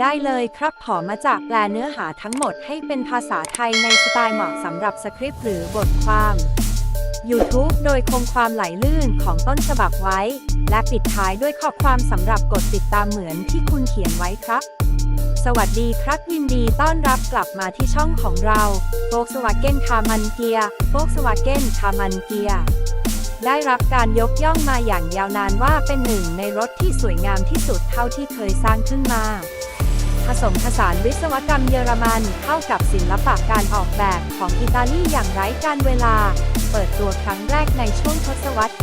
ได้เลยครับขอมาจากแปลเนื้อหาทั้งหมดให้เป็นภาษาไทยในสไตล์เหมาะสำหรับสคริปต์หรือบทความ YouTube โดยคงความไหลลื่นของต้นฉบับไว้ และปิดท้ายด้วยข้อความสำหรับกดติดตามเหมือนที่คุณเขียนไว้ครับ สวัสดีครับยินดีต้อนรับกลับมาที่ช่องของเรา Volkswagen c a r m a n g e a Volkswagen c a r m a n g e a ได้รับการยกย่องมาอย่างยาวนานว่าเป็นหนึ่งในรถที่สวยงามที่สุดเท่าที่เคยสร้างขึ้นมา ผสมผสานวิศวกรรมเยอรมัน เข้ากับศิลปะการออกแบบของอิตาลีอย่างไร้การเวลา เปิดตัวครั้งแรกในช่วงทศวรรษ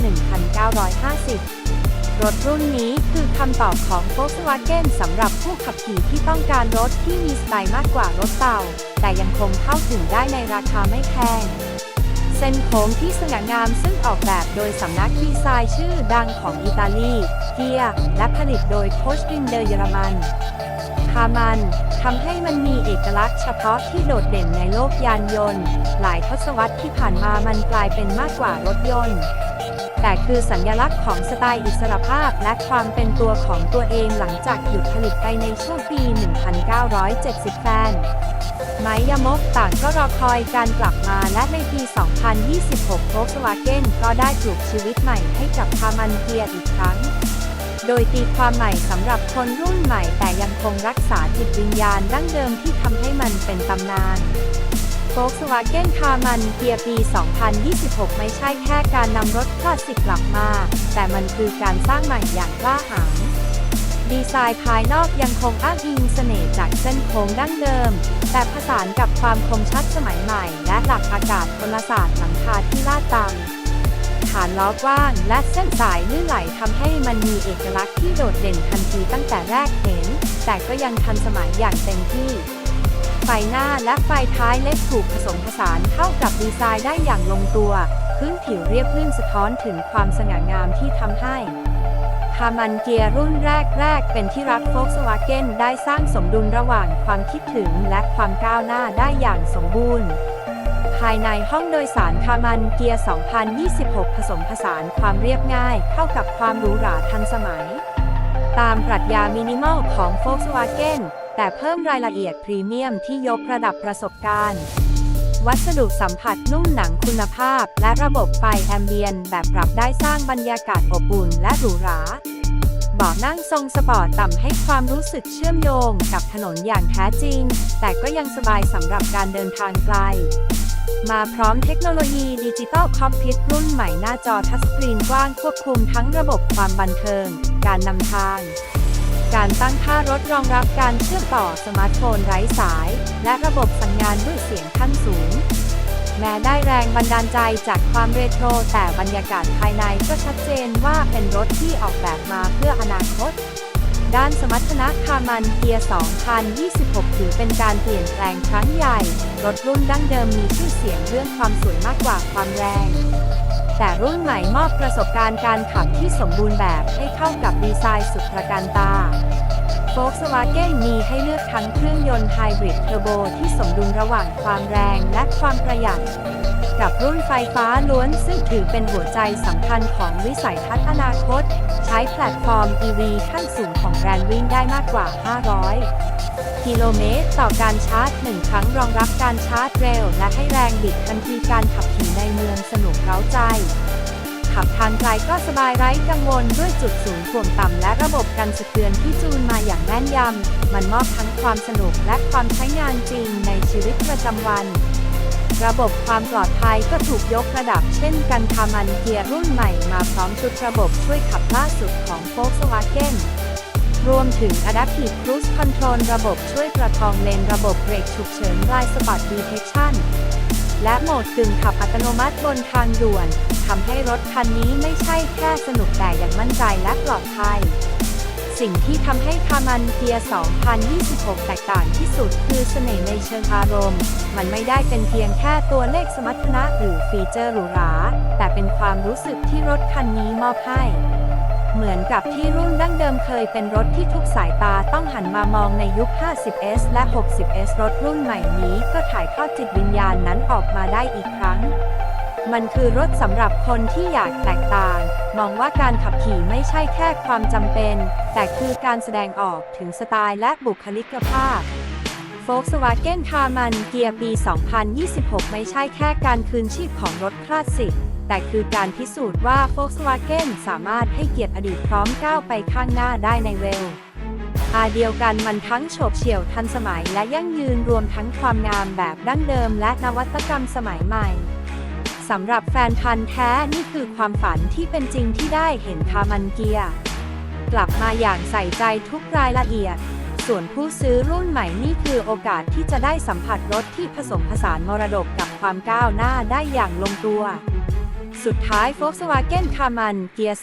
1950 รถรุ่นนี้คือคำตอบของ Volkswagen สำหรับผู้ขับขี่ที่ต้องการรถที่มีสไตล์มากกว่ารถเต่า แต่ยังคงเข้าถึงได้ในราคาไม่แพงเส้นโค้งที่สง่างามซึ่งออกแบบโดยสำนักดีไซน์ชื่อดังของอิตาลีเกียและผลิตโดยโคชดินเดอร์เยอรมันามันทำให้มันมีเอกลักษณ์เฉพาะที่โดดเด่นในโลกยานยนต์ หลายทศวรรษที่ผ่านมามันกลายเป็นมากกว่ารถยนต์ แต่คือสัญลักษณ์ของสไตล์อิสรภาพและความเป็นตัวของตัวเองหลังจากหยุดผลิตไปในช่วงปี 1970 แฟนไม้ยมกต่างก็รอคอยการกลับมาและในปี 2026 Volkswagen ก็ได้ปลูกชีวิตใหม่ให้กับคามันเกียร์อีกครั้ง โดยตีความใหม่สำหรับคนรุ่นใหม่ แต่ยังคงรักษาจิตวิญญาณดั้งเดิมที่ทำให้มันเป็นตำนาน Volkswagen คามันเกียร์ปี 2026 ไม่ใช่แค่การนำรถคลาสสิกกลับมา แต่มันคือการสร้างใหม่อย่างกล้าหาญดีไซน์ภายนอกยังคงอ้างอิงเสน่ห์จากเส้นโค้งดั้งเดิม แต่ผสานกับความคมชัดสมัยใหม่ และหลักอากาศพลศาสตร์หลังคาที่ลาดต่ำ ฐานล้อกว้าง และเส้นสายลื่นไหลทำให้มันมีเอกลักษณ์ที่โดดเด่นทันทีตั้งแต่แรกเห็น แต่ก็ยังทันสมัยอย่างเต็มที่ ไฟหน้าและไฟท้ายเล็กถูกผสมผสานเข้ากับดีไซน์ได้อย่างลงตัว พื้นผิวเรียบลื่นสะท้อนถึงความสง่างามที่ทำให้คามันเกียร์รุ่นแรก ๆ เป็นที่รัก Volkswagen ได้สร้างสมดุลระหว่างความคิดถึงและความก้าวหน้าได้อย่างสมบูรณ์ ภายในห้องโดยสารคามันเกียร์ 2026 ผสมผสานความเรียบง่าย เข้ากับความหรูหราทันสมัย ตามปรัชญามินิมอลของ Volkswagen แต่เพิ่มรายละเอียดพรีเมียมที่ยกระดับประสบการณ์ วัสดุสัมผัสนุ่มหนังคุณภาพ และระบบไฟแอมเบียนแบบปรับได้สร้างบรรยากาศอบอุ่นและหรูหราเบาะนั่งทรงสปอร์ตต่ำให้ความรู้สึกเชื่อมโยงกับถนนอย่างแท้จริง แต่ก็ยังสบายสำหรับการเดินทางไกล มาพร้อมเทคโนโลยีดิจิตอลคอ c พิ t รุ่นใหม่หน้าจอทัชสกรีนกว้างควบคุมทั้งระบบความบันเทิง การนำทาง การตั้งค่ารถรองรับการเชื่อมต่อสมาร์ทโฟนไร้สาย และระบบสั่งงานด้วยเสียงขั้นสูง แม้ได้แรงบันดาลใจจากความเรโทรแต่บรรยากาศภายในก็ชัดเจนว่าเป็นรถที่ออกแบบมาเพื่ออนา ด้านสมรรถนะคามันเกียร์ 2026 ถือเป็นการเปลี่ยนแปลงครั้งใหญ่ รถรุ่นดั้งเดิมมีชื่อเสียงเรื่องความสวยมากกว่าความแรง แต่รุ่นใหม่มอบประสบการณ์การขับที่สมบูรณ์แบบให้เข้ากับดีไซน์สุดตระการตา Volkswagen มีให้เลือกทั้งเครื่องยนต์ไฮบริดเทอร์โบที่สมดุลระหว่างความแรงและความประหยัด กับรุ่นไฟฟ้าล้วนซึ่งถือเป็นหัวใจสำคัญของวิสัยทัศน์อนาคต ใช้แพลตฟอร์ม EV ขั้นสูงของแบรนด์วิ่งได้มากกว่า 500 กิโลเมตรต่อการชาร์จ 1 ครั้งรองรับการชาร์จเร็ว และให้แรงบิดทันทีการขับขี่ในเมืองสนุกเร้าใจ ขับทางไกลก็สบายไร้กังวลด้วยจุดศูนย์ถ่วงต่ำและระบบกันสะเทือนที่จูนมาอย่างแม่นยำ มันมอบทั้งความสนุกและความใช้งานจริงในชีวิตประจำวัน ระบบความปลอดภัยก็ถูกยกระดับเช่นกันคามันเกียร์รุ่นใหม่มาพร้อมชุดระบบช่วยขับล่าสุดของ Volkswagen รวมถึง Adaptive Cruise Control ระบบช่วยประคองเลนระบบเบรกฉุกเฉิน Blind Spot Detection และโหมดกึ่งขับอัตโนมัติบนทางด่วนทำให้รถคันนี้ไม่ใช่แค่สนุกแต่ยังมั่นใจและปลอดภัย สิ่งที่ทำให้คามันเกียร์2026 แตกต่างที่สุดคือเสน่ห์ในเชิงอารมณ์ มันไม่ได้เป็นเพียงแค่ตัวเลขสมรรถนะหรือฟีเจอร์หรูหรา แต่เป็นความรู้สึกที่รถคันนี้มอบให้ เหมือนกับที่รุ่นดั้งเดิมเคยเป็นรถที่ทุกสายตาต้องหันมามองในยุค 50S และ 60S รถรุ่นใหม่นี้ก็ถ่ายทอดจิตวิญญาณนั้นออกมาได้อีกครั้ง มันคือรถสำหรับคนที่อยากแตกต่าง มองว่าการขับขี่ไม่ใช่แค่ความจำเป็น แต่คือการแสดงออกถึงสไตล์และบุคลิกภาพ Volkswagen c a r m a n เกียร์ปี 2026 ไม่ใช่แค่การคืนชีพของรถคลาสสิก แต่คือการพิสูจน์ว่า Volkswagen สามารถให้เกียรติอดีตพร้อมก้าวไปข้างหน้าได้ในเวลอาเดียวกันมันทั้งโฉบเฉี่ยวทันสมัยและยั่งยืนรวมทั้งความงามแบบดั้งเดิมและนวัตกรรมสมัยใหม่ สำหรับแฟนพันธ์แท้นี่คือความฝันที่เป็นจริงที่ได้เห็นคามันเกียร์กลับมาอย่างใส่ใจทุกรายละเอียด ส่วนผู้ซื้อรุ่นใหม่นี่คือโอกาสที่จะได้สัมผัสรถที่ผสมผสานมรดกกับความก้าวหน้าได้อย่างลงตัวสุดท้าย Volkswagen c a m a n เกียร์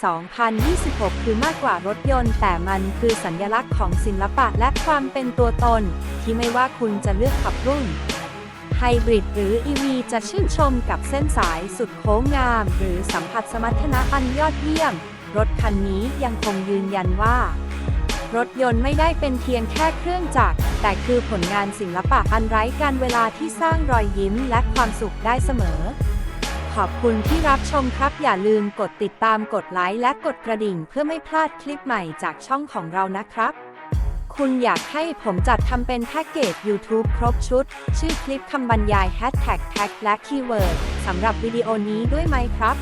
2026 คือมากกว่ารถยนต์ แต่มันคือสัญลักษณ์ของศิลปะและความเป็นตัวตน ที่ไม่ว่าคุณจะเลือกขับรุ่น ไฮบริดหรือ EV จะชื่นชมกับเส้นสายสุดโค้งงาม หรือสัมผัสสมรรถนะอันยอดเยี่ยม รถคันนี้ยังคงยืนยันว่า รถยนต์ไม่ได้เป็นเพียงแค่เครื่องจักร แต่คือผลงานศิลปะอันไร้การเวลาที่สร้างรอยยิ้มและความสุขได้เสมอ ขอบคุณที่รับชมครับ อย่าลืมกดติดตามกดไลค์และกดกระดิ่ง เพื่อไม่พลาดคลิปใหม่จากช่องของเรานะครับ คุณอยากให้ผมจัดทำเป็นแพ็กเกจ YouTube ครบชุด ชื่อคลิปคำบรรยายแฮชแท็กแท็กและคีย์เวิร์ดสำหรับวิดีโอนี้ด้วยไหมครับ